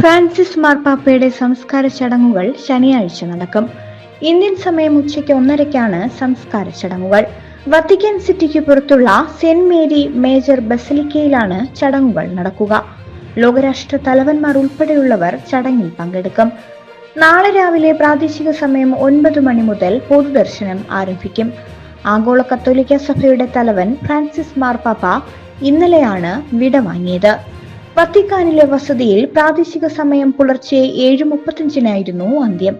Francis മാർപ്പാപ്പയുടെ സംസ്കാര ചടങ്ങുകൾ ശനിയാഴ്ച നടക്കും. ഇന്ത്യൻ സമയം ഉച്ചയ്ക്ക് ഒന്നരയ്ക്കാണ് സംസ്കാര ചടങ്ങുകൾ. വത്തിക്കാൻ സിറ്റിക്ക് പുറത്തുള്ള സെന്റ് മേരി മേജർ ബസലിക്കയിലാണ് ചടങ്ങുകൾ നടക്കുക. ലോകരാഷ്ട്ര തലവന്മാർ ഉൾപ്പെടെയുള്ളവർ ചടങ്ങിൽ പങ്കെടുക്കും. നാളെ രാവിലെ പ്രാദേശിക സമയം ഒൻപത് മണി മുതൽ പൊതുദർശനം ആരംഭിക്കും. ആഗോള കത്തോലിക്ക സഭയുടെ തലവൻ ഫ്രാൻസിസ് മാർപ്പാപ്പ ഇന്നലെയാണ് വിടവാങ്ങിയത്. വത്തിക്കാനിലെ വസതിയിൽ പ്രാദേശിക സമയം പുലർച്ചെ ഏഴ് മുപ്പത്തിയഞ്ചിനായിരുന്നു അന്ത്യം.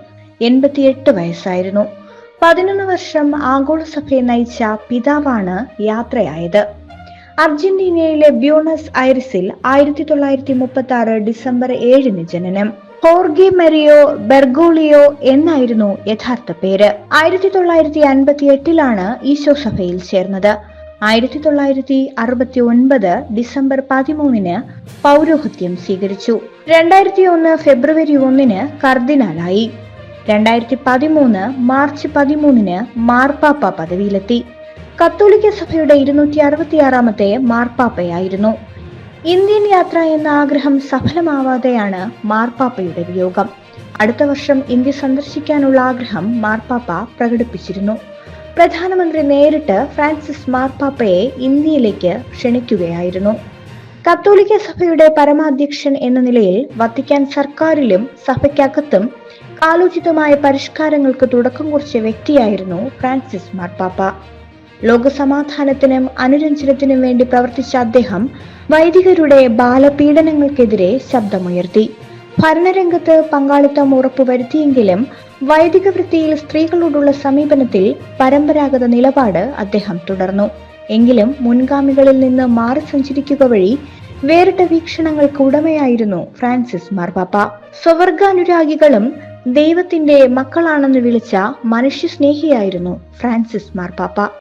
എൺപത്തിയെട്ട് വയസ്സായിരുന്നു. പതിനൊന്ന് വർഷം ആഗോള സഭയെ നയിച്ച പിതാവാണ് യാത്രയായത്. അർജന്റീനയിലെ ബ്യൂണസ് ഐറിസിൽ ആയിരത്തി തൊള്ളായിരത്തി മുപ്പത്തി ആറ് ഡിസംബർ ഏഴിന് ജനനം. ഹോർഗി മെറിയോ ബെർഗോളിയോ എന്നായിരുന്നു യഥാർത്ഥ പേര്. ആയിരത്തി തൊള്ളായിരത്തി അൻപത്തി എട്ടിലാണ് ഈശോ സഭയിൽ ചേർന്നത്. ആയിരത്തി തൊള്ളായിരത്തി അറുപത്തി ഒൻപത് ഡിസംബർ പതിമൂന്നിന് പൗരോഹിത്യം സ്വീകരിച്ചു. രണ്ടായിരത്തി ഒന്ന് ഫെബ്രുവരി ഒന്നിന് കർദിനാലായി രണ്ടായിരത്തി പതിമൂന്ന് മാർച്ച് പതിമൂന്നിന് മാർപ്പാപ്പ പദവിയിലെത്തി. കത്തോലിക്ക സഭയുടെ ഇരുന്നൂറ്റി അറുപത്തിയാറാമത്തെ മാർപ്പാപ്പയായിരുന്നു. ഇന്ത്യൻ യാത്ര എന്ന ആഗ്രഹം സഫലമാവാതെയാണ് മാർപ്പാപ്പയുടെ വിയോഗം. അടുത്ത വർഷം ഇന്ത്യ സന്ദർശിക്കാനുള്ള ആഗ്രഹം മാർപ്പാപ്പ പ്രകടിപ്പിച്ചിരുന്നു. പ്രധാനമന്ത്രി നേരിട്ട് ഫ്രാൻസിസ് മാർപ്പാപ്പയെ ഇന്ത്യയിലേക്ക് ക്ഷണിക്കുകയായിരുന്നു. കത്തോലിക്ക സഭയുടെ പരമാധ്യക്ഷൻ എന്ന നിലയിൽ വത്തിക്കാൻ സർക്കാരിലും സഭയ്ക്കകത്തും കാലോചിതമായ പരിഷ്കാരങ്ങൾക്ക് തുടക്കം കുറിച്ച വ്യക്തിയായിരുന്നു ഫ്രാൻസിസ് മാർപ്പാപ്പ ലോകസമാധാനത്തിനും അനുരഞ്ജനത്തിനും വേണ്ടി പ്രവർത്തിച്ച അദ്ദേഹം വൈദികരുടെ ബാലപീഡനങ്ങൾക്കെതിരെ ശബ്ദമുയർത്തി. ഭരണരംഗത്ത് പങ്കാളിത്തം ഉറപ്പുവരുത്തിയെങ്കിലും വൈദിക വൃത്തിയിൽ സ്ത്രീകളോടുള്ള സമീപനത്തിൽ പരമ്പരാഗത നിലപാട് അദ്ദേഹം തുടർന്നു. എങ്കിലും മുൻഗാമികളിൽ നിന്ന് മാറി സഞ്ചരിക്കുക വഴി വേറിട്ട വീക്ഷണങ്ങൾക്ക് ഉടമയായിരുന്നു ഫ്രാൻസിസ് മാർപ്പാപ്പ സ്വവർഗാനുരാഗികളും ദൈവത്തിന്റെ മക്കളാണെന്ന് വിളിച്ച മനുഷ്യസ്നേഹിയായിരുന്നു ഫ്രാൻസിസ് മാർപ്പാപ്പ